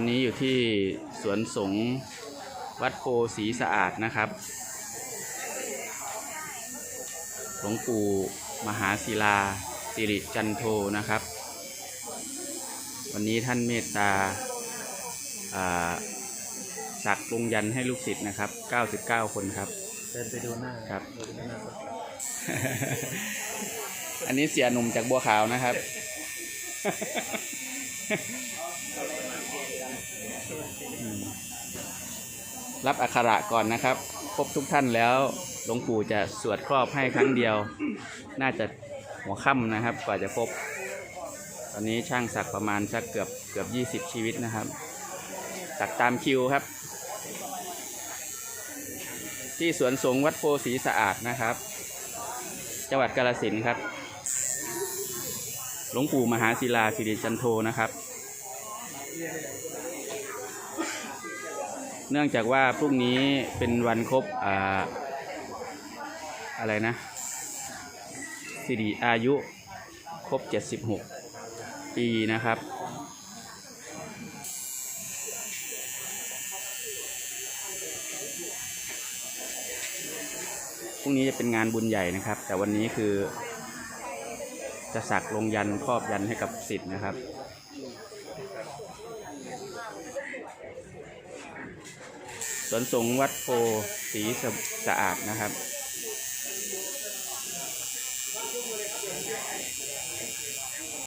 อนนี้อยู่ที่สวนสงฆ์วัดโพศรีสะอาดนะครับ หลวงปู่มหาศิลาสิริจันโทนะครับ วันนี้ท่านเมตตาอ่าสักลงยันให้ลูกศิษย์นะครับ 99 คนครับ เดินไปดูหน้าครับดูหน้าสดอันนี้เสียหนุ่มจากบัวขาวนะครับ อืม รับอักขระก่อนนะครับครบทุกท่านแล้วหลวงปู่จะสวดครอบให้ครั้งเดียว น่าจะหัวค่ำนะครับ กว่าจะครบ ตอนนี้ช่างสักประมาณสักเกือบเกือบยี่สิบชีวิตนะครับ สักตามคิวครับ ที่สวนสงฆ์วัดโพศรีสะอาดนะครับ จังหวัดกาฬสินครับ หลวงปู่มหาศิลาสิริจันโทนะครับ เนื่องจากว่าพรุ่งนี้เป็นวันครบอ่าอะไรนะสิริอายุครบ 76 ปีนะครับ พรุ่งนี้จะเป็นงานบุญใหญ่นะครับ แต่วันนี้คือ จะสักลงยันครอบยันให้กับสิทธิ์นะครับ สวนสงฆ์วัดโพสีสะสะอาดนะครับ